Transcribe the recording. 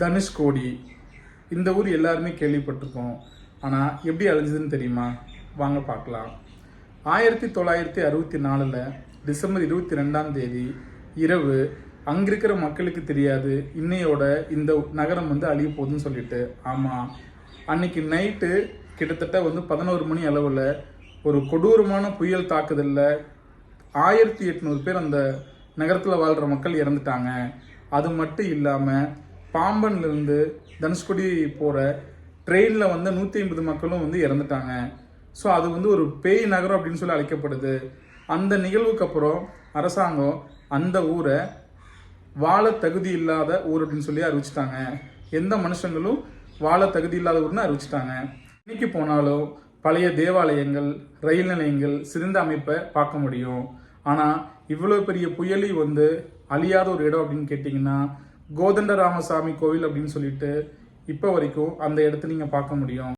தனுஷ்கோடி. இந்த ஊர் எல்லாருமே கேள்விப்பட்டிருக்கோம் ஆனால் எப்படி அழிஞ்சதுன்னு தெரியுமா? வாங்க பார்க்கலாம். ஆயிரத்தி தொள்ளாயிரத்தி அறுபத்தி நாலில் டிசம்பர் இருபத்தி ரெண்டாம் தேதி இரவு அங்கே இருக்கிற மக்களுக்கு தெரியாது. இன்னையோட இந்த நகரம் வந்து அழிய போகுதுன்னு சொல்லிட்டு. ஆமாம் அன்னைக்கு நைட்டு கிட்டத்தட்ட வந்து பதினோரு மணி அளவில் ஒரு கொடூரமான புயல் தாக்குதலில் ஆயிரத்தி எட்நூறு பேர் அந்த நகரத்தில் வாழ்கிற மக்கள் இறந்துட்டாங்க. அது மட்டும் இல்லாமல் பாம்பன்லேருந்து தனுஷ்கோடி போகிற ட்ரெயினில் வந்து நூற்றி ஐம்பது மக்களும் வந்து இறந்துட்டாங்க. ஸோ அது வந்து ஒரு பேய் நகரம் அப்படின்னு சொல்லி அழைக்கப்படுது. அந்த நிகழ்வுக்கு அப்புறம் அரசாங்கம் அந்த ஊரை வாழ தகுதி இல்லாத ஊர் அப்படின்னு சொல்லி அறிவிச்சிட்டாங்க. எந்த மனுஷங்களும் வாழ தகுதி இல்லாத ஊர்னு அறிவிச்சிட்டாங்க. இன்னைக்கு போனாலும் பழைய தேவாலயங்கள் ரயில் நிலையங்கள் சிறந்த அமைப்பை பார்க்க முடியும். ஆனால் இவ்வளோ பெரிய புயலி வந்து அழியாத ஒரு இடம் அப்படின்னு கேட்டிங்கன்னா கோதண்ட ராமசாமி கோவில் அப்படின்னு சொல்லிட்டு இப்போ வரைக்கும் அந்த இடத்த நீங்கள் பார்க்க முடியும்.